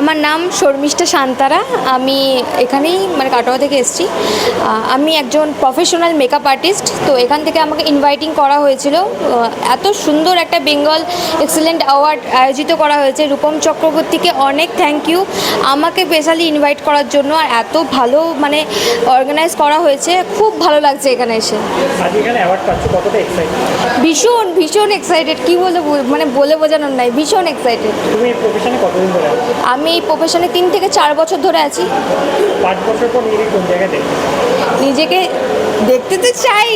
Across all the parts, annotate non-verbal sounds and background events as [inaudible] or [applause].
আমার নাম শর্মিষ্ঠা শান্তারা আমি এখানেই মানে কাটোয়া থেকে এসেছি। আমি একজন প্রফেশনাল মেকআপ আর্টিস্ট তো এখান থেকে আমাকে ইনভাইটিং করা হয়েছিল। এত সুন্দর একটা বেঙ্গল এক্সিলেন্ট অ্যাওয়ার্ড আয়োজিত করা হয়েছে। রূপম চক্রবর্তীকে অনেক থ্যাংক ইউ আমাকে স্পেশালি ইনভাইট করার জন্য আর এত ভালো মানে অর্গানাইজ করা হয়েছে। খুব ভালো লাগছে এখানে এসে। ভীষণ ভীষণ এক্সাইটেড কী বলে মানে বলে বোঝানোর নাই ভীষণ এক্সাইটেড তুমি আমি এই প্রফেশনে তিন থেকে চার বছর ধরে আছি। পাঁচ বছর পর নিজেকে নিজেকে দেখতে তো চাই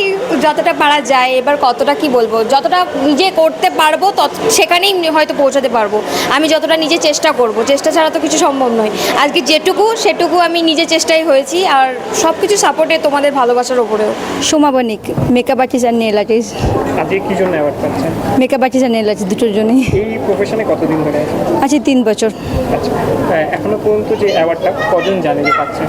যতটা পারা যায় এবার কতটা কি বলব? যতটা নিজে করতে পারব তত সেখানেই হয়তো পৌঁছাতে পারব। আমি যতটা নিজে চেষ্টা করব চেষ্টা ছাড়া তো কিছু সম্ভব নয়। আজকে যেটুকু সেটুকু আমি নিজে চেষ্টাই হয়েছি আর সব কিছু সাপোর্টে তোমাদের ভালোবাসার ওপরেও সোমা বণিক মেকআপ আর্টিস্ট আর নেল আর্টিস্ট আজকে কি জন্য অ্যাওয়ার্ড পাচ্ছেন? মেকআপ আর্টিস্ট আর নেল আর্টিস্ট দুটোর জন্যই। এই প্রফেশনে কতদিন ধরে আছেন? আছি তিন বছর। আচ্ছা হ্যাঁ, এখনও পর্যন্ত যে অ্যাওয়ার্ডটা কজন জানে যে পাচ্ছেন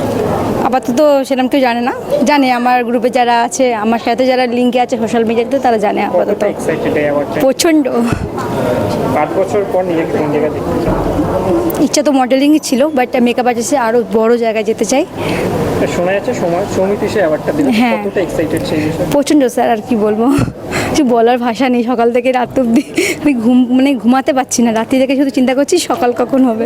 আপাতত সেরকম কেউ জানে না। জানে আমার গ্রুপে যারা আছে আমার সাথে যারা লিঙ্কে আছে সোশ্যাল মিডিয়াতে তারা জানে আপাতত। প্রচণ্ড। পাঁচ বছর পর নিজেকে কোন জায়গায় দেখতে চান ইচ্ছা তো মডেলিংই ছিল বাট মেকআপ আর্টিস্টে আরও বড় জায়গায় যেতে চাই। শোনা যাচ্ছে সময় সমিতি সে অ্যাওয়ার্ডটা দিল। হ্যাঁ। কতটা এক্সাইটেড সেই বিষয়ে? প্রচণ্ড স্যার আর কি বলব? কিছু বলার ভাষা নেই, সকাল থেকে রাত অব্দি আমি ঘুম মানে ঘুমাতে পারছি না। রাত্রি থেকে শুধু চিন্তা করছি সকাল কখন হবে।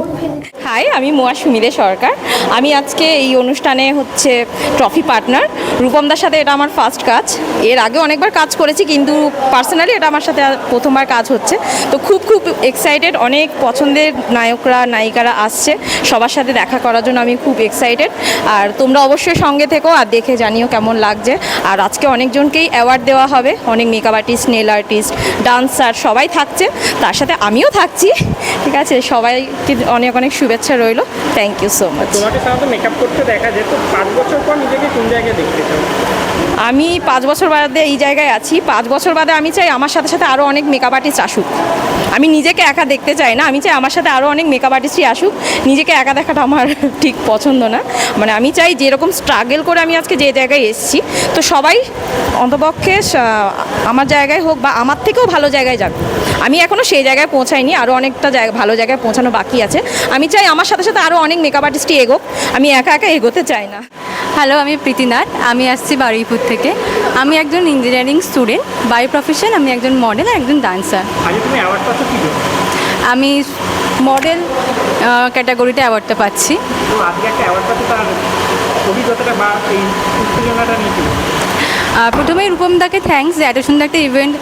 হাই, আমি মোয়া সুমিরে সরকার। আমি আজকে এই অনুষ্ঠানে হচ্ছে ট্রফি পার্টনার রূপমদার সাথে এটা আমার ফার্স্ট কাজ। এর আগে অনেকবার কাজ করেছি, কিন্তু পার্সোনালি এটা আমার সাথে প্রথমবার কাজ হচ্ছে। তো খুব খুব এক্সাইটেড অনেক পছন্দের নায়করা, নায়িকারা আসছে। সবার সাথে দেখা করার জন্য আমি খুব এক্সাইটেড আর তোমরা অবশ্যই সঙ্গে থেকো আর দেখে জানিও কেমন লাগছে। আর আজকে অনেকজনকেই অ্যাওয়ার্ড দেওয়া হবে। অনেক makeup artist nail artist dancer সবাই থাকছে। তার সাথে আমিও থাকছি। ঠিক আছে? সবাইকে অনেক অনেক শুভেচ্ছা রইল। থ্যাংক ইউ সো মাচ তোমাকে সাধারণত মেকআপ করতে দেখা যেত পাঁচ বছর পর নিজেকে কোন জায়গায় দেখতে চাও? আমি পাঁচ বছর বাদে এই জায়গায় আছি। পাঁচ বছর বাদে আমি চাই আমার সাথে সাথে আরও অনেক মেকআপ আর্টিস্ট আসুক। আমি নিজেকে একা দেখতে চাই না, আমি চাই আমার সাথে আরও অনেক মেকআপ আর্টিস্টই আসুক। নিজেকে একা দেখাটা আমার [laughs] ঠিক পছন্দ না। মানে আমি চাই যেরকম স্ট্রাগল করে আমি আজকে যে জায়গায় এসেছি, তো সবাই অন্তপক্ষে আমার জায়গায় হোক বা আমার থেকেও ভালো জায়গায় যাক। আমি এখনও সেই জায়গায় পৌঁছাইনি আরও অনেকটা জায়গা, ভালো জায়গায় পৌঁছানো বাকি আছে। আমি চাই আমার সাথে সাথে আরও অনেক মেকআপ আর্টিস্টই এগোক, আমি একা একা এগোতে চাই না। হ্যালো আমি প্রীতি নাথ। আমি আসছি বারুইপুর থেকে। আমি একজন ইঞ্জিনিয়ারিং স্টুডেন্ট বাই প্রফেশন আমি একজন মডেল আর একজন ডান্সার আমি মডেল ক্যাটাগরিতে অ্যাওয়ার্ডটা পাচ্ছি। প্রথমেই রূপমদাকে থ্যাঙ্কস যে এত সুন্দর একটা ইভেন্ট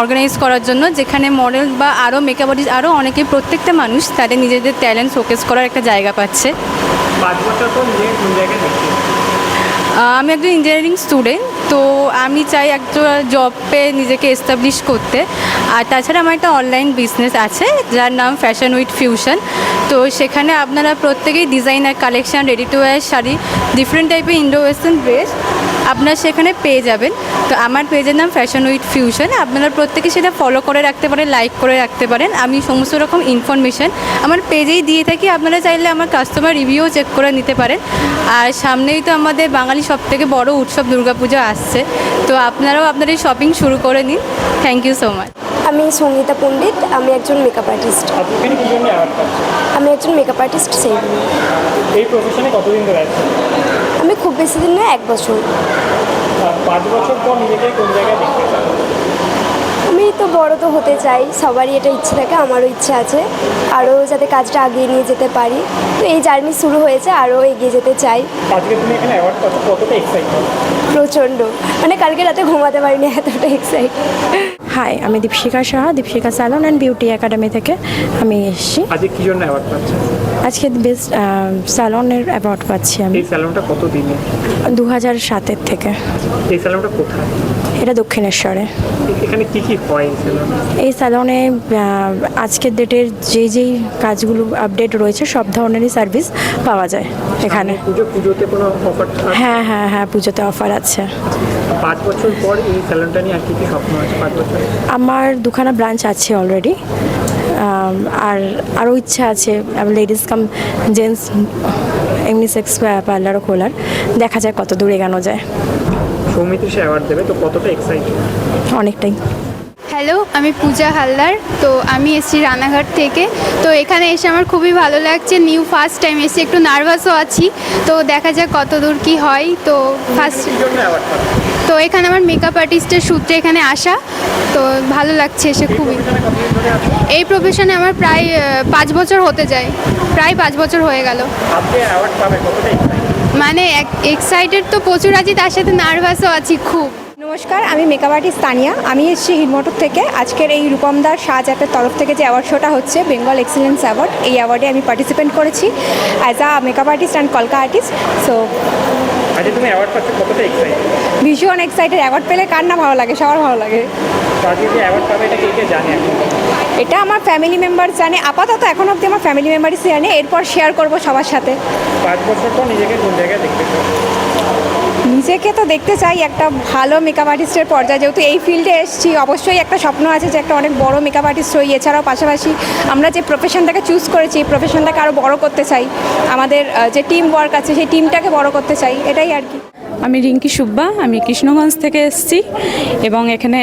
অর্গানাইজ করার জন্য যেখানে মডেল বা আরও মেকআপ আর্টিস্ট আরও অনেকে প্রত্যেকটা মানুষ তাদের নিজেদের ট্যালেন্ট শোকেস করার একটা জায়গা পাচ্ছে। পাঁচ বছর পর জায়গায় আমি একজন ইঞ্জিনিয়ারিং স্টুডেন্ট তো আমি চাই একটা জবে নিজেকে এস্টাবলিশ করতে। আর তাছাড়া আমার একটা অনলাইন বিজনেস আছে, যার নাম ফ্যাশন উইথ ফিউশন তো সেখানে আপনারা প্রত্যেকেই designer collection ready to wear sari different টাইপের ইন্ডো ওয়েস্টার্ন ড্রেস আপনারা সেখানে পেয়ে যাবেন। তো আমার পেজের নাম ফ্যাশন উইথ ফিউশন আপনারা প্রত্যেকে সেটা ফলো করে রাখতে পারেন লাইক করে রাখতে পারেন। আমি সমস্ত রকম ইনফরমেশন আমার পেজেই দিয়ে থাকি। আপনারা চাইলে আমার কাস্টমার রিভিউ চেক করে নিতে পারেন। আর সামনেই তো আমাদের বাঙালি সব থেকে বড় উৎসব দুর্গাপুজো আসছে। তো আপনারাও আপনাদের শপিং শুরু করে নিন। থ্যাংক ইউ সো মাচ আমি সঙ্গীতা পণ্ডিত। আমি একজন মেকআপ আর্টিস্ট আমি একজন মেকআপ আর্টিস্ট সেই এই প্রফেশনে কতদিন ধরে আছো আমি খুব বেশি দিন না, এক বছর। পাঁচ বছর পর নিজেকে কোন জায়গায় দেখতে আমি তো বড় তো হতে চাই সবারই এটা ইচ্ছে থাকে আমারও ইচ্ছে আছে আরও যাতে কাজটা আগিয়ে নিয়ে যেতে পারি। তো এই জার্নি শুরু হয়েছে আরও এগিয়ে যেতে চাই। আজকে তুমি এখানে অ্যাওয়ার্ড পাচ্ছ কতটা এক্সাইটেড প্রচণ্ড। মানে কালকে রাতে ঘুমাতে পারিনি এতটা এক্সাইট হাই আমি Dipshikha Saha Dipshikha salon and beauty academy থেকে আমি এসেছি। আজকে কি জন্য অ্যাওয়ার্ড পাচ্ছেন? আজকে বেস্ট স্যালনের অ্যাওয়ার্ড পাচ্ছি আমি। এই স্যালনটা কত দিনে দু হাজার সাতের থেকে। এই স্যালনটা কোথায়? এটা দক্ষিণেশ্বরে। এখানে কি কি হয় এই স্যালনে আজকের ডেটের যেই যেই কাজগুলো আপডেট রয়েছে সব ধরনেরই সার্ভিস পাওয়া যায় এখানে। পুজোতে কোনো অফার হ্যাঁ হ্যাঁ হ্যাঁ পুজোতে অফার আছে। পাঁচ বছর পর এই স্যালনটা নিয়ে আর কি কি স্বপ্ন আছে পাঁচ বছর? আমার দুখানা ব্রাঞ্চ আছে অলরেডি আর আরও ইচ্ছা আছে লেডিস কাম জেন্টস এমনি সেক্স পার্লারও খোলার। দেখা যায় কত দূর এগানো যায়। সৌমিত্রী সে অ্যাওয়ার্ড দেবে তো কতটা এক্সাইটেড অনেকটাই। হ্যালো আমি পূজা হালদার তো আমি এসেছি রানাঘাট থেকে। তো এখানে এসে আমার খুবই ভালো লাগছে নিউ ফার্স্ট টাইম এসে একটু নার্ভাসও আছি। তো দেখা যাক কত দূর কী হয় তো ফার্স্ট তো এখানে আমার মেকআপ আর্টিস্টের সূত্রে এখানে আসা তো ভালো লাগছে এসে খুবই। এই প্রফেশনে আমার প্রায় পাঁচ বছর হতে যায় প্রায় পাঁচ বছর হয়ে গেল। মানে এক্সাইটেড তো প্রচুর আছি তার সাথে নার্ভাসও আছি খুব। নমস্কার আমি মেকআপ আর্টিস্ট তানিয়া। আমি এসেছি হিরমোটর থেকে। আজকের এই রূপমদার সাজ অ্যাপের তরফ থেকে যে অ্যাওয়ার্ড শোটা হচ্ছে বেঙ্গল এক্সিলেন্স অ্যাওয়ার্ড এই অ্যাওয়ার্ডে আমি পার্টিসিপেট করেছি as a makeup artist and কলকা আর্টিস্ট সো তুমি অ্যাওয়ার্ড পাচ্ছ কতটা এক্সাইটেড ভীষণ এক্সাইটেড অ্যাওয়ার্ড পেলে কার না ভালো লাগে? সবার ভালো লাগে। আজকে যে অ্যাওয়ার্ড পাবে এটা কে কে জানে এটা আমার ফ্যামিলি মেম্বার জানে। আপাতত এখন অবধি আমার ফ্যামিলি মেম্বারই জানে। এরপর শেয়ার করব সবার সাথে। পাঁচ বছর পর নিজেকে কোন জায়গায় দেখতে নিজেকে তো দেখতে চাই। একটা ভালো মেকআপ আর্টিস্টের পর্যায়ে যেহেতু এই ফিল্ডে এসেছি অবশ্যই একটা স্বপ্ন আছে যে একটা অনেক বড় মেকআপ আর্টিস্ট হই। এছাড়াও পাশাপাশি আমরা যে প্রফেশনটাকে চুজ করেছি এই প্রফেশনটাকে আরও বড় করতে চাই। আমাদের যে টিম ওয়ার্ক আছে সেই টিমটাকে বড় করতে চাই। এটাই আর কি। আমি রিঙ্কি সুব্বা আমি কৃষ্ণগঞ্জ থেকে এসেছি এবং এখানে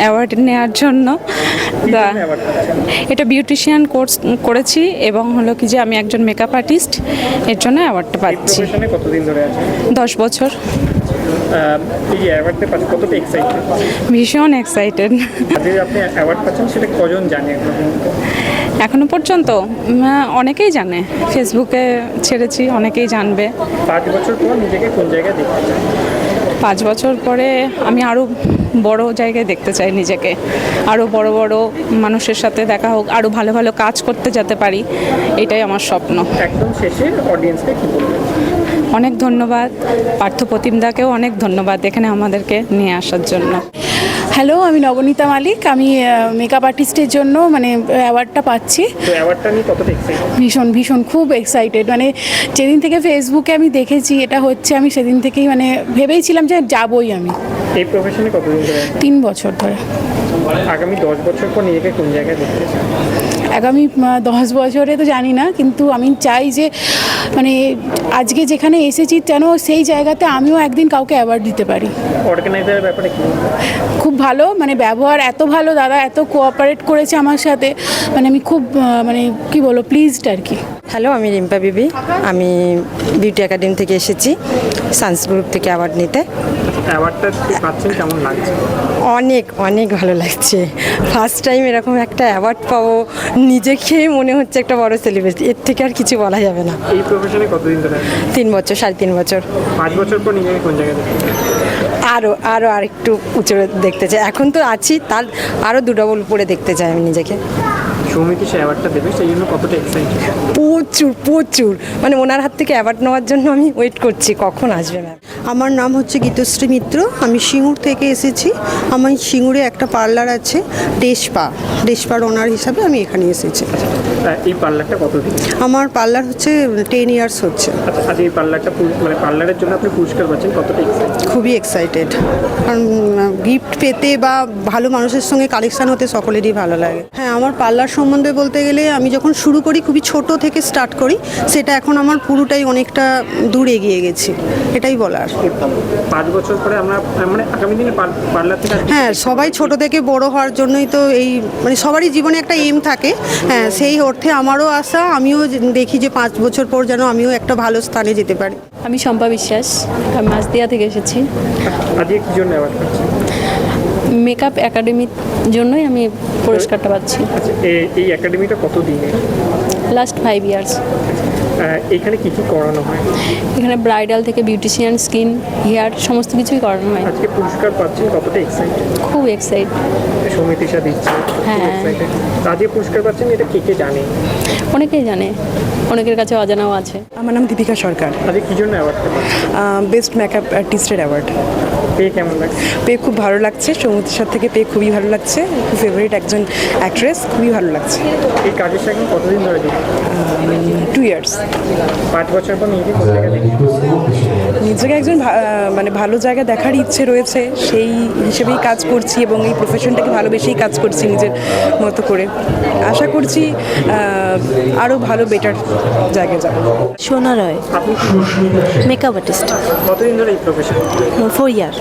অ্যাওয়ার্ড নেওয়ার জন্য এটা বিউটিশিয়ান কোর্স করেছি এবং হলো কি যে আমি একজন মেকআপ আর্টিস্ট এর জন্য অ্যাওয়ার্ডটা পাচ্ছি। দশ বছর। এই যে অ্যাওয়ার্ডটা পাচ্ছেন কতটা এক্সাইটেড ভীষণ এক্সাইটেড আজকে আপনি অ্যাওয়ার্ড পাচ্ছেন সেটা কজন জানে এখন পর্যন্ত? অনেকেই জানে। ফেসবুকে ছেড়েছি অনেকেই জানবে। পাঁচ বছর পর নিজেকে কোন জায়গায় দেখতে চান? পাঁচ বছর পরে আমি আরও বড় জায়গায় দেখতে চাই নিজেকে। আরও বড় বড় মানুষের সাথে দেখা হোক আরও ভালো ভালো কাজ করতে যেতে পারি এটাই আমার স্বপ্ন। একদম শেষে অডিয়েন্সকে কি বলবেন? অনেক ধন্যবাদ। পার্থ প্রতিমদাকেও অনেক ধন্যবাদ এখানে আমাদেরকে নিয়ে আসার জন্য। হ্যালো আমি নবনীতা মালিক। আমি মেকআপ আর্টিস্টের জন্য মানে অ্যাওয়ার্ডটা পাচ্ছি। ভীষণ ভীষণ খুব এক্সাইটেড মানে যেদিন থেকে ফেসবুকে আমি দেখেছি এটা হচ্ছে আমি সেদিন থেকেই মানে ভেবেইছিলাম যে যাবই আমি। এই প্রফেশনে কতদিন ধরে? তিন বছর ধরে। আগামী দশ বছর পর নিজেকে কোন জায়গায় দেখতে চান আগামী দশ বছরে তো জানি না কিন্তু আমি চাই যে মানে আজকে যেখানে এসেছি যেন সেই জায়গাতে আমিও একদিন কাউকে অ্যাওয়ার্ড দিতে পারি। অর্গানাইজারের ব্যাপারে খুব ভালো মানে ব্যবহার এত ভালো দাদা এত কোঅপারেট করেছে আমার সাথে মানে আমি খুব মানে কি বলব প্লিজড আর কি। হ্যালো আমি রিম্পা বিবি আমি বিউটি একাডেমি থেকে এসেছি সায়েন্স গ্রুপ থেকে অ্যাওয়ার্ড নিতে। অ্যাওয়ার্ডটা পাচ্ছেন? কেমন লাগছে? অনেক অনেক ভালো লাগছে। ফার্স্ট টাইম এরকম একটা অ্যাওয়ার্ড পাবো নিজেকে মনে হচ্ছে একটা বড় সেলিব্রিটি এর থেকে আর কিছু বলা যাবে না। এই প্রফেশনে কতদিন ধরে? তিন বছর সাড়ে তিন বছর। পাঁচ বছর পর নিজেকে কোন জায়গায়? আরও আরও আরেকটু উঁচু দেখতে চাই। এখন তো আছি তার আরও দু ডবল উপরে দেখতে চাই আমি নিজেকে। সৌমিতি সে অ্যাওয়ার্ডটা দেবে? সেই জন্য কতটা এক্সাইটেড প্রচুর প্রচুর। মানে ওনার হাত থেকে অ্যাওয়ার্ড নেওয়ার জন্য আমি ওয়েট করছি কখন আসবে ম্যাম আমার নাম হচ্ছে গীতশ্রী মিত্র। আমি সিঙ্গুর থেকে এসেছি। আমার সিঙ্গুরে একটা পার্লার আছে দেশপা। দেশপার ওনার হিসাবে আমি এখানে এসেছি। এই পার্লারটা কতদিন? আমার পার্লার হচ্ছে টেন ইয়ার্স হচ্ছে। আচ্ছা আজ এই পার্লারটা মানে পার্লারের জন্য আপনি পুরস্কার পাচ্ছেন কতটা খুবই এক্সাইটেড কারণ গিফট পেতে বা ভালো মানুষের সঙ্গে কালেকশন হতে সকলেরই ভালো লাগে। হ্যাঁ আমার পার্লার সম্বন্ধে বলতে গেলে আমি যখন শুরু করি খুবই ছোট থেকে স্টার্ট করি সেটা এখন আমার পুরোটাই অনেকটা দূর এগিয়ে গেছি এটাই বলার। পাঁচ বছর পরে আমরা মানে আগামী দিনে পার্লার থেকে আর হ্যাঁ সবাই ছোট থেকে বড় হওয়ার জন্যই তো এই মানে সবারই জীবনে একটা এম থাকে। হ্যাঁ সেই অর্থে আমারও আশা আমিও দেখি যে পাঁচ বছর পর যেন আমিও একটা ভালো স্থানে যেতে পারি। আমি শম্পা বিশ্বাস আমি মাসদিয়া থেকে এসেছি। আজকে কি জন্য মেকআপ একাডেমির জন্যই আমি পুরস্কারটা পাচ্ছি। আচ্ছা এই একাডেমিটা কত দিনে লাস্ট ফাইভ ইয়ার্স এখানে কি কি করানো হয়? এখানে ব্রাইডাল থেকে বিউটিশিয়ান স্কিন হেয়ার সমস্ত কিছুই করানো হয়। আজকে পুরস্কার পাচ্ছেন কতটা এক্সাইটেড খুব এক্সাইট সমিতিসা দিচ্ছে হ্যাঁ। এক্সাইটেড আজকে পুরস্কার পাচ্ছেন এটা কে কে জানে? অনেকেই জানে অনেকের কাছে অজানাও আছে। আমার নাম দীপিকা সরকার। আজকে কি জন্য অ্যাওয়ার্ডটা পাচ্ছেন? বেস্ট মেকআপ আর্টিস্টের অ্যাওয়ার্ড পেয়ে কেমন লাগছে? পেয়ে খুব ভালো লাগছে সৌমিত্র সাথে থেকে পেয়ে খুবই ভালো লাগছে। খুব ফেভারিট একজন অ্যাক্ট্রেস খুবই ভালো লাগছে। এই কাজের সঙ্গে কতদিন ধরে টু ইয়ার্স পাঁচ বছর পর নিজেকে একজন ভা- মানে ভালো জায়গা দেখার ইচ্ছে রয়েছে সেই হিসেবেই কাজ করছি এবং এই প্রফেশনটাকে ভালোবেসেই কাজ করছি নিজের মতো করে। আশা করছি আরও ভালো বেটার জায়গায় যাব। সোনা রয় মেকআপ আর্টিস্ট কতদিন ধরে এই প্রফেশন ফোর ইয়ার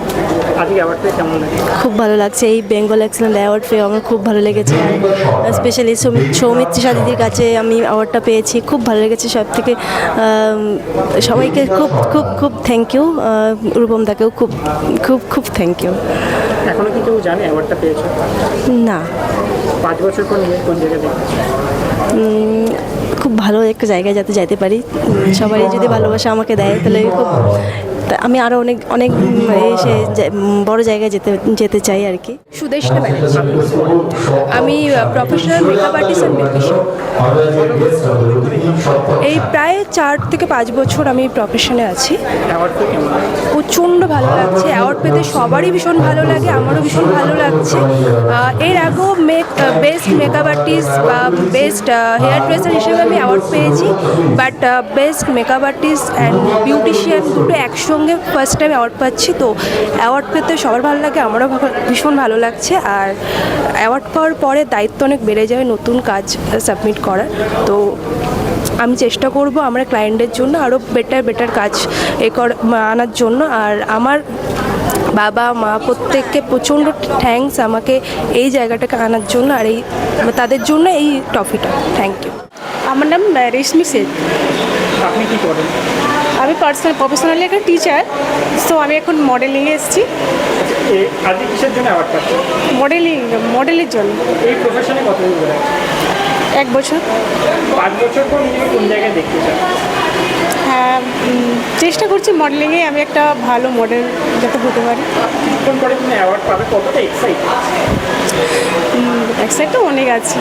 খুব ভালো লাগছে এই বেঙ্গল এক্সেলেন্ট অ্যাওয়ার্ড পেয়ে আমার খুব ভালো লেগেছে। স্পেশালি সৌমিত্রিষা দিদির কাছে আমি অ্যাওয়ার্ডটা পেয়েছি খুব ভালো লেগেছে সব থেকে সবাইকে খুব খুব খুব থ্যাংক ইউ রূপমদাকেও খুব খুব খুব থ্যাংক ইউ এখনও কি কেউ জানে অ্যাওয়ার্ডটা পেয়েছ? না। পাঁচ বছর পর কোন জায়গায় খুব ভালো একটা জায়গায় যাতে যাইতে পারি। সবাই যদি ভালোবাসা আমাকে দেয় তাহলে খুব তা আমি আরও অনেক অনেক এসে বড় জায়গায় যেতে যেতে চাই আর কি। সুদেশনা ব্যানার্জি। আমি professional makeup artist and beautician এই প্রায় চার থেকে পাঁচ বছর আমি প্রফেশনে আছি। প্রচণ্ড ভালো লাগছে। অ্যাওয়ার্ড পেতে সবারই ভীষণ ভালো লাগে আমারও ভীষণ ভালো লাগছে। এর আগেও মেক বেস্ট মেকআপ আর্টিস্ট বা বেস্ট হেয়ার ড্রেসার হিসেবে আমি অ্যাওয়ার্ড পেয়েছি। But best makeup artist and beautician দুটো একসঙ্গে ফার্স্ট টাইম অ্যাওয়ার্ড পাচ্ছি তো অ্যাওয়ার্ড পেতে সবার ভালো লাগে আমারও ভীষণ ভালো লাগছে। আর অ্যাওয়ার্ড পাওয়ার পরে দায়িত্ব অনেক বেড়ে যায় নতুন কাজ সাবমিট করার। তো আমি চেষ্টা করব আমার ক্লায়েন্টের জন্য আরও বেটার বেটার কাজ এ কর আনার জন্য। আর আমার বাবা মা প্রত্যেককে প্রচণ্ড থ্যাঙ্কস আমাকে এই জায়গাটাকে আনার জন্য আর এই তাদের জন্য এই ট্রফিটা থ্যাংক ইউ আমার নাম রেশমি শেখ আপনি কি করেন? আমি পার্সোনাল প্রফেশনালি একটা টিচার সো আমি এখন মডেলিংয়ে এসেছি। এ- আজকে কিসের জন্য অ্যাওয়ার্ড পাচ্ছেন মডেলিং মডেলের জন্য। এই প্রফেশনে কতদিন ধরে? এক বছর। পাঁচ বছর পর নিজেকে কোন জায়গায় দেখতে চান হ্যাঁ চেষ্টা করছি মডেলিংয়ে আমি একটা ভালো মডেল যাতে হতে পারি। কোন পরে তুমি অ্যাওয়ার্ড পাবে? কতটা এক্সাইট এক্সাইট তো অনেক আছে।